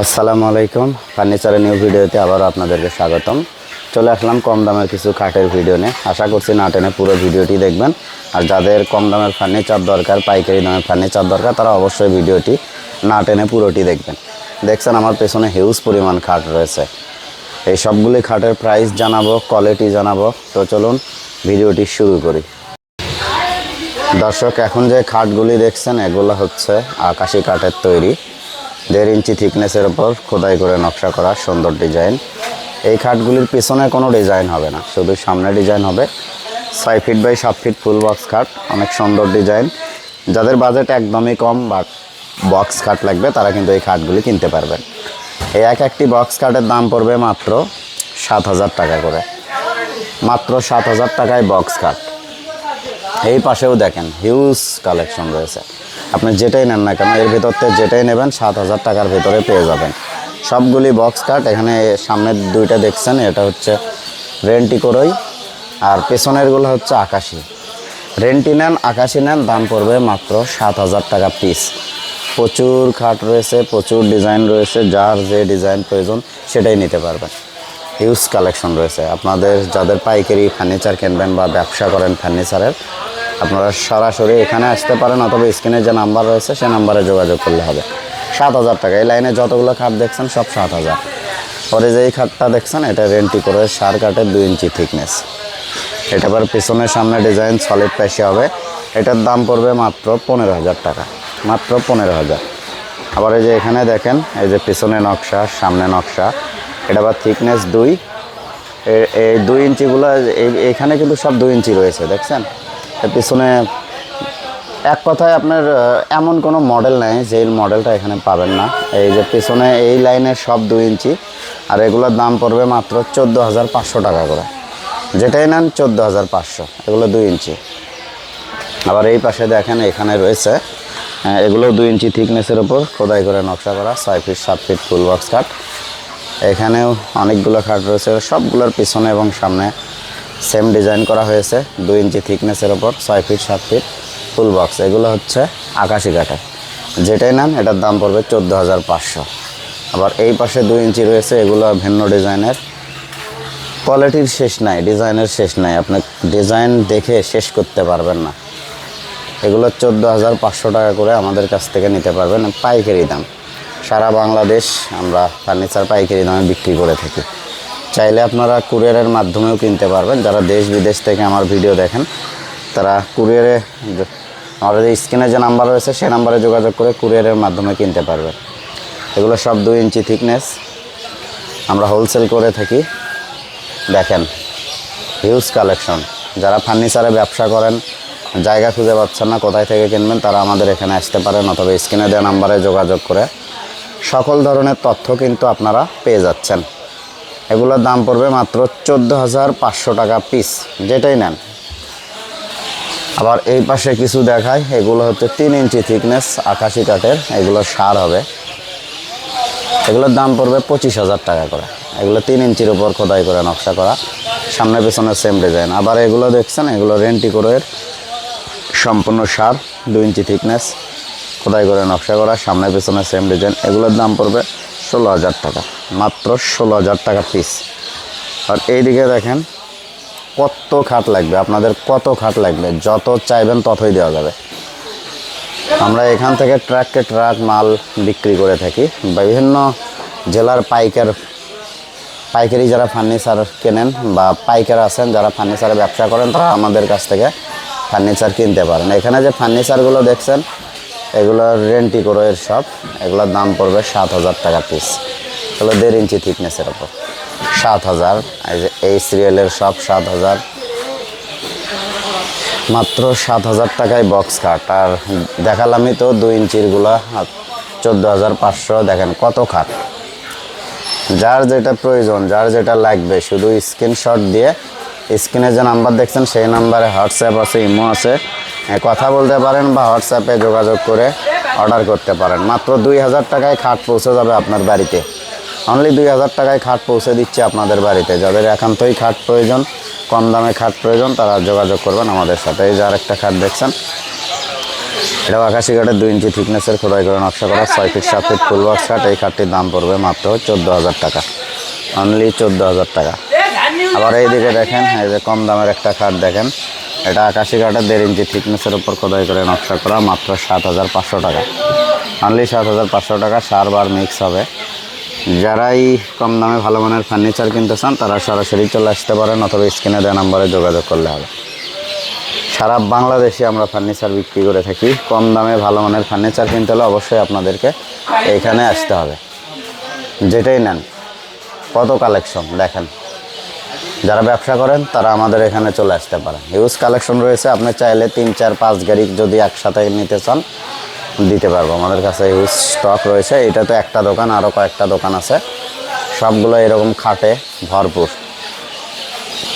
আসসালামু আলাইকুম। ফার্নিচারের নিউ ভিডিওতে আবারও আপনাদেরকে স্বাগতম। চলে আসলাম কম দামের কিছু কাঠের ভিডিও নিয়ে। আশা করছি না টেনে পুরো ভিডিওটি দেখবেন। আর যাদের কম দামের ফার্নিচার দরকার, পাইকারি দামের ফার্নিচার দরকার, তারা অবশ্যই ভিডিওটি না টেনে পুরোটি দেখবেন। দেখছেন আমার পেছনে হিউজ পরিমাণ খাট রয়েছে। এই সবগুলি খাটের প্রাইস জানাব কোয়ালিটি জানাব। তো চলুন ভিডিওটি শুরু করি। দর্শক, এখন যে খাটগুলি দেখছেন, এগুলো হচ্ছে আকাশি কাঠের তৈরি। দেড় ইঞ্চি থিকনেসের ওপর খোদাই করে নকশা করা সুন্দর ডিজাইন। এই খাটগুলির পিছনে কোনো ডিজাইন হবে না, শুধু সামনে ডিজাইন হবে। ছয় ফিট বাই সাত ফিট ফুল বক্স খাট, অনেক সুন্দর ডিজাইন। যাদের বাজেট একদমই কম বা বক্স খাট লাগবে, তারা কিন্তু এই খাটগুলি কিনতে পারবেন। এই এক একটি বক্স খাটের দাম পড়বে মাত্র সাত হাজার টাকা করে। মাত্র সাত হাজার টাকায় বক্স খাট। এই পাশেও দেখেন, হিউজ কালেকশন রয়েছে। আপনি যেটাই নেন না কেন, এর ভিতর থেকে যেটাই নেবেন, সাত হাজার টাকার ভেতরে পেয়ে যাবেন। সবগুলি বক্স কাট এখানে সামনের দুইটা দেখছেন, এটা হচ্ছে রেন্টি করই আর পেছনেরগুলো হচ্ছে আকাশি রেন্টি নেন আকাশি নেন, দাম পড়বে মাত্র সাত হাজার টাকা পিস প্রচুর খাট রয়েছে, প্রচুর ডিজাইন রয়েছে, যার যে ডিজাইন প্রয়োজন, সেটাই নিতে পারবেন। হিউজ কালেকশন রয়েছে। আপনাদের, যাদের পাইকারি ফার্নিচার কিনবেন বা ব্যবসা করেন ফার্নিচারের আপনারা সরাসরি এখানে আসতে পারেন অথবা স্ক্রিনে যে নাম্বার রয়েছে, সে নাম্বারে যোগাযোগ করলে হবে। সাত হাজার টাকা। এই লাইনে যতগুলো খাট দেখছেন, সব সাত হাজার। পরে যে এই খাটটা দেখছেন, এটা রেন্টি করে সার কাঠের দুই ইঞ্চি থিকনেস এটা আবার পিছনের সামনে ডিজাইন সলিড পেশে হবে। এটার দাম পড়বে মাত্র পনেরো হাজার টাকা। মাত্র পনেরো হাজার। আবার এই যে এখানে দেখেন, এই যে পিছনে নকশা, সামনে নকশা। এটা আবার থিকনেস দুই। এই দুই ইঞ্চিগুলো এইখানে কিন্তু সব দুই ইঞ্চি রয়েছে, দেখছেন? পিছনে এক কথায় আপনার এমন কোনো মডেল নেই যে মডেলটা এখানে পাবেন না। এই যে পিছনে এই লাইনের সব দু ইঞ্চি, আর এগুলোর দাম পড়বে মাত্র চোদ্দ হাজার পাঁচশো টাকা করে। যেটাই নেন চোদ্দ হাজার পাঁচশো, এগুলো দুই ইঞ্চি। আবার এই পাশে দেখেন এখানে রয়েছে এগুলো দুই ইঞ্চি থিকনেসের ওপর খোদাই করে নকশা করা, ছয় ফিট, সাত ফিট ফুল বক্স কাট এখানেও অনেকগুলো খাট রয়েছে, সবগুলোর পিছনে এবং সামনে সেম ডিজাইন করা হয়েছে, দুই ইঞ্চি থিকনেসের ওপর ছয় ফিট সাত ফিট ফুল বক্স এগুলো হচ্ছে আকাশি কাঠের। যেটাই নেন, এটার দাম পড়বে চোদ্দ হাজার পাঁচশো। আবার এই পাশে দুই ইঞ্চি রয়েছে, এগুলো ভিন্ন ডিজাইনের কোয়ালিটির শেষ নাই ডিজাইনের শেষ নাই। আপনি ডিজাইন দেখে শেষ করতে পারবেন না। এগুলো চোদ্দ হাজার পাঁচশো টাকা করে আমাদের কাছ থেকে নিতে পারবেন, পাইকারি দাম। সারা বাংলাদেশ আমরা ফার্নিচার পাইকারি দামে বিক্রি করে থাকি। চাইলে আপনারা কুরিয়ারের মাধ্যমেও কিনতে পারবেন। যারা দেশ বিদেশ থেকে আমার ভিডিও দেখেন, তারা কুরিয়ারে আমাদের স্ক্রিনে যে নাম্বার রয়েছে, সেই নাম্বারে যোগাযোগ করে কুরিয়ারের মাধ্যমে কিনতে পারবেন। এগুলো সব দুই ইঞ্চি থিকনেস আমরা হোলসেল করে থাকি। দেখেন হিউজ কালেকশন যারা ফার্নিচারে ব্যবসা করেন, জায়গা খুঁজে পাচ্ছেন না, কোথায় থেকে কিনবেন, তারা আমাদের এখানে আসতে পারেন অথবা স্ক্রিনে দেওয়া নাম্বারে যোগাযোগ করে। সকল ধরনের তথ্য কিন্তু আপনারা পেয়ে যাচ্ছেন। এগুলোর দাম পড়বে মাত্র চোদ্দ হাজার পাঁচশো টাকা পিস যেটাই নেন। আবার এই পাশে কিছু দেখায় এগুলো হচ্ছে তিন ইঞ্চি থিকনেস আকাশি কাঠের, এগুলো সার হবে। এগুলোর দাম পড়বে পঁচিশ হাজার টাকা করে। এগুলো তিন ইঞ্চির উপর খোদাই করে নকশা করা, সামনে পেছনে সেম ডিজাইন আবার এগুলো দেখছেন, এগুলো রেন্টি করে সম্পূর্ণ সার, দুই ইঞ্চি থিকনেস খোদাই করে নকশা করা, সামনে পেছনে সেম ডিজাইন এগুলোর দাম পড়বে ষোলো হাজার টাকা। মাত্র ষোলো হাজার টাকা পিস আর এইদিকে দেখেন, কত খাট লাগবে, আপনাদের কত খাট লাগবে, যত চাইবেন ততই দেওয়া যাবে। আমরা এখান থেকে ট্রাককে ট্রাক মাল বিক্রি করে থাকি। বিভিন্ন জেলার পাইকার, পাইকারি যারা ফার্নিচার কেনেন বা পাইকার আছেন, যারা ফার্নিচারের ব্যবসা করেন, তারা আমাদের কাছ থেকে ফার্নিচার কিনতে পারেন। এখানে যে ফার্নিচারগুলো দেখছেন, এগুলো রেন্টি করে সব, এগুলোর দাম পড়বে সাত হাজার টাকা পিস এগুলো দেড় ইঞ্চি থিকনেসের ওপর সাত হাজার, এই সিরিয়ালের সব সাত হাজার। মাত্র সাত হাজার টাকায় বক্স কাট আর দেখালামই তো দুই ইঞ্চিরগুলা চোদ্দ হাজার পাঁচশো, দেখেন কত খাট যার যেটা প্রয়োজন, যার যেটা লাগবে, শুধু স্ক্রিনশট দিয়ে স্ক্রিনে যে নাম্বার দেখছেন, সেই নাম্বারে হোয়াটসঅ্যাপ আছে ইমো আছে। কথা বলতে পারেন বা হোয়াটসঅ্যাপে যোগাযোগ করে অর্ডার করতে পারেন। মাত্র দুই হাজার টাকায় খাট পৌঁছে যাবে আপনার বাড়িতে। অনলি দুই হাজার টাকায় খাট পৌঁছে দিচ্ছে আপনাদের বাড়িতে। যাদের একান্তই খাট প্রয়োজন, কম দামে খাট প্রয়োজন, তারা যোগাযোগ করবেন আমাদের সাথে। এই যে আরেকটা খাট দেখছেন, এটাও আকাশি কাঠের দুই ইঞ্চি থিকনেসের খোদাই করে নকশা করা, ছয় ফিট, সাত ফিট ফুল বক্স কাঠ এই কাঠটির দাম পড়বে মাত্র চোদ্দ হাজার টাকা। অনলি চোদ্দ হাজার টাকা। আবার এইদিকে দেখেন, এই যে কম দামের একটা খাট দেখেন, এটা আকাশি কাঠের দেড় ইঞ্চি থিকনেসের উপর খোদাই করে নকশা করা, মাত্র সাত হাজার পাঁচশো টাকা। অনলি সাত হাজার পাঁচশো টাকা সার বার মিক্স হবে। যারাই কম দামে ভালো মানের ফার্নিচার কিনতে চান, তারা সরাসরি চলে আসতে পারেন অথবা স্ক্রিনে দেওয়া নম্বরে যোগাযোগ করলে হবে। সারা বাংলাদেশে আমরা ফার্নিচার বিক্রি করে থাকি। কম দামে ভালো মানের ফার্নিচার কিনতে হলে অবশ্যই আপনাদেরকে এইখানে আসতে হবে। যেটাই নেন। কত কালেকশন দেখেন। যারা ব্যবসা করেন, তারা আমাদের এখানে চলে আসতে পারেন। হিউজ কালেকশন রয়েছে। আপনি চাইলে তিন, চার, পাঁচ গাড়ি যদি একসাথে নিতে চান দিতে পারব। আমাদের কাছে এই স্টক রয়েছে। এটা তো একটা দোকান আরও কয়েকটা দোকান আছে। সবগুলো এরকম খাটে ভরপুর।